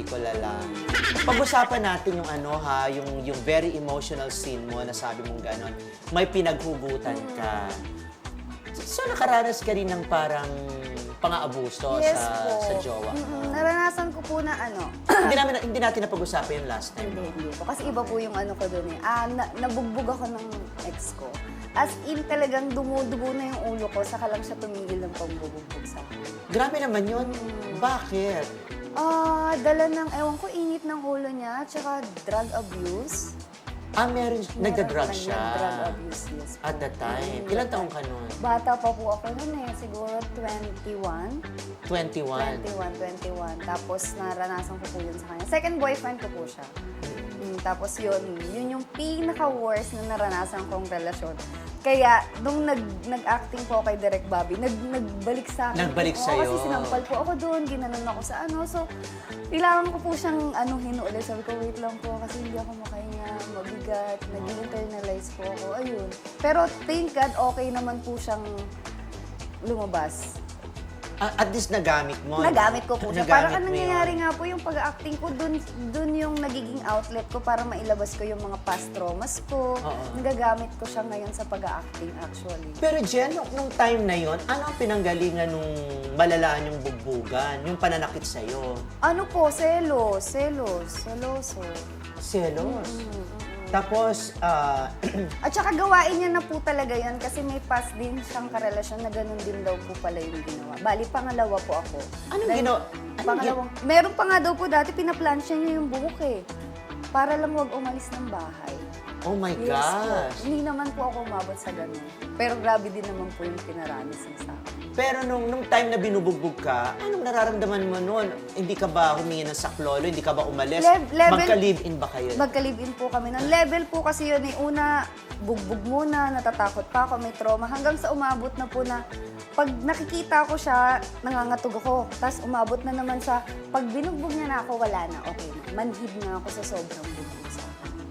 pelikula lang. Pag-usapan natin yung ano ha, yung, yung very emotional scene mo na sabi mong gano'n, may pinaghugutan ka. So, nakaranas ka rin ng parang pang-aabuso yes sa, po. sa jowa. Mm-mm. Naranasan ko po na ano, hindi, namin, hindi natin napag-usapan yung last time. Hindi, hindi po. Kasi iba po yung ano ko doon eh. Ah, na, nabugbog ako ng ex ko. As in, talagang dumudugo na yung ulo ko, saka lang siya tumigil ng pambubugbog sa akin. Grabe naman yun. Bakit? Ah, dala ng, ewan ko, init ng ulo niya, tsaka drug abuse. Ah, meron, nagda-drug siya. Nag-drug abuse, yes. po. At that time. Mm, Ilang taong ka nun? Bata pa po ako noon eh, siguro 21. 21. 21, 21. Tapos naranasan ko po yun sa kanya. Second boyfriend ko po siya. Mm, tapos yun, yun yung pinaka-worst na naranasan kong relasyon. Kaya, nung nag, nag-acting po kay Direk Bobby, nag, nagbalik sa akin. Nagbalik Oo, sa'yo. Kasi sinampal po ako doon, ginanon ako sa ano. So, kailangan ko po siyang ano, hinuulit. Sabi ko, wait lang po, kasi hindi ako makahinga, mabigat, nag-internalize po ako. Ayun. Pero thank God, okay naman po siyang lumabas. At least nagamit mo. Nagamit ko po siya. Nagamit Parang ang mo nangyayari yun. nga po yung pag-acting ko, dun, dun yung nagiging outlet ko para mailabas ko yung mga past traumas ko. Oo. Nagagamit ko siya ngayon sa pag-acting actually. Pero Jen, nung, nung time na yon, ano ang pinanggalingan nung malalaan yung bugbugan, yung pananakit sa'yo? Ano po, selos, selos, seloso. Selos. Tapos, ah, At saka gawain niya na po talaga yan kasi may past din siyang karelasyon na ganun din daw po pala yung ginawa. Bali, pangalawa po ako. Anong Dahil- ginawa- anong Pangalawang, meron pa nga daw po dati, pinaplansya niya yung buhok eh. Para lang wag umalis ng bahay. Oh my Yes po. gosh. Hindi naman po ako umabot sa ganun. Pero grabe din naman po yung pinaranas niya sa akin. Pero nung, nung time na binubugbog ka, anong nararamdaman mo noon? Hindi ka ba humingi ng saklolo? Hindi ka ba umalis? Lev- level- Magka-live-in ba kayo? Magka-live-in po kami. Ng level po kasi yun eh. Una, bugbog muna, natatakot pa ako, may trauma. Hanggang sa umabot na po na pag nakikita ko siya, nangangatog ako. Tapos umabot na naman sa, pag binugbog niya na ako, wala na, okay na. Manhid na ako sa sobrang bugbog.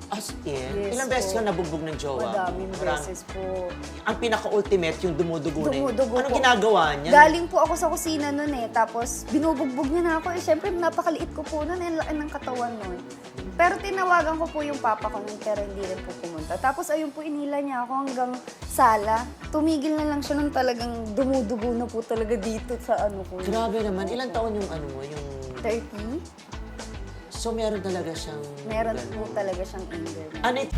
As in? Yes ilang beses po. ka nabugbog ng jowa? mo? Madaming Marami. beses po. Ang pinaka-ultimate, yung dumudugo, na yun. Dumudugo Anong po. ginagawa niya? Galing po ako sa kusina noon eh. Tapos binubugbog niya na ako. Eh, syempre, napakaliit ko po noon. Ang laki ng katawan noon. Pero tinawagan ko po yung papa ko noon, pero hindi rin po pumunta. Tapos ayun po, inila niya ako hanggang sala. Tumigil na lang siya nung talagang dumudugo na po talaga dito sa ano ko. Grabe naman. Ilang taon yung ano mo, yung... 30? So, meron talaga siyang... Meron po talaga siyang anger. Ano it-